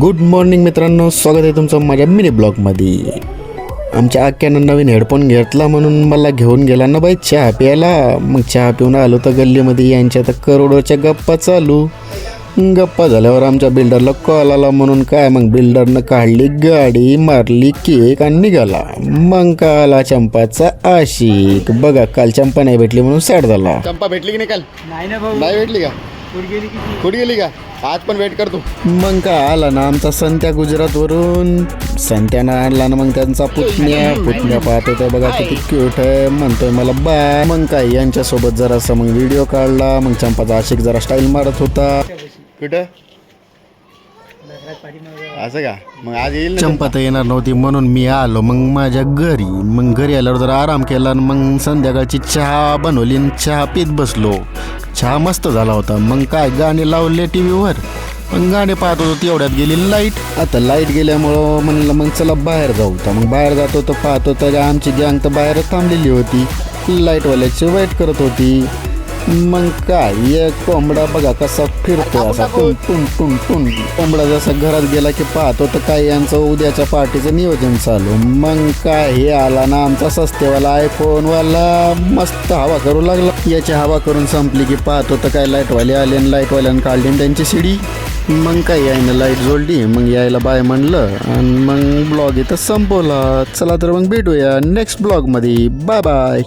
Good morning मित्रांनो. स्वागत आहे तुमचं माझ्या मिनी ब्लॉगमध्ये आमच्या आक्यानं नवीन हेडफोन घेतला म्हणून मला घेऊन गेला ना बाई चहा प्यायला. मग चहा पिऊन आलो तर गल्लीमध्ये यांच्या तर करोडोच्या गप्पा चालू. गप्पा झाल्यावर आमच्या बिल्डरला कॉल आला म्हणून काय मग बिल्डरनं काढली गाडी मारली केक आणि निघाला. मग का आला चंपाचा आशिक. बघा काल चंपा नाही भेटली म्हणून सॅड झाला. चंपा भेटली की नाही काल? नाही ना भाऊ. नाही भेटली का? कुठे गेली का? आज पण वेट करतो. मग का आला ना आमचा संत्या गुजरातवरून. संत्यानं आणला ना मग त्यांचा पुतण्या पुतण्या पाहत होता बघा किती क्यूट आहे. म्हणतोय मला बाय मग काय यांच्यासोबत जरासा मग व्हिडिओ काढला. मग चंपाचा आशिक जरा स्टाईल मारत होता. कुठं? असं का? मग आज येईल चंपा तर येणार नव्हती म्हणून मी आलो मग माझ्या घरी. मग घरी आल्यावर जरा आराम केला आणि मग संध्याकाळची चहा बनवली आणि चहा पीत बसलो. चहा मस्त झाला होता. मग काय गाणे लावले टी व्हीवर मग गाणे पाहत होतो तेवढ्यात गेली लाइट आता लाइट गेल्यामुळं म्हणलं मग चला बाहेर जाऊ. तर मग बाहेर जात होतो पाहतो तर आमची गँग तर बाहेर थांबलेली होती. लाईटवाल्याची वेट करत होती. मग काय? एक कोंबडा बघा कसा फिरतो असा. टुन टुन टुन टुन. कोंबडा जसा घरात गेला की पाहतो तर काय यांचं उद्याच्या पार्टीचं नियोजन चालू. मग काय? हे आला ना आमचा सस्तेवाला आयफोन वाला मस्त हवा करू लागला. याची हवा करून संपली की पाहतो तर काय लाईटवाले आले आणि लाईटवाल्यानं काढली त्यांची शिडी मग काय यायनं लाइट जोडली. मग यायला बाय म्हणलं आणि मग ब्लॉग इथं संपवला. चला तर मग भेटूया नेक्स्ट ब्लॉगमध्ये बाय बाय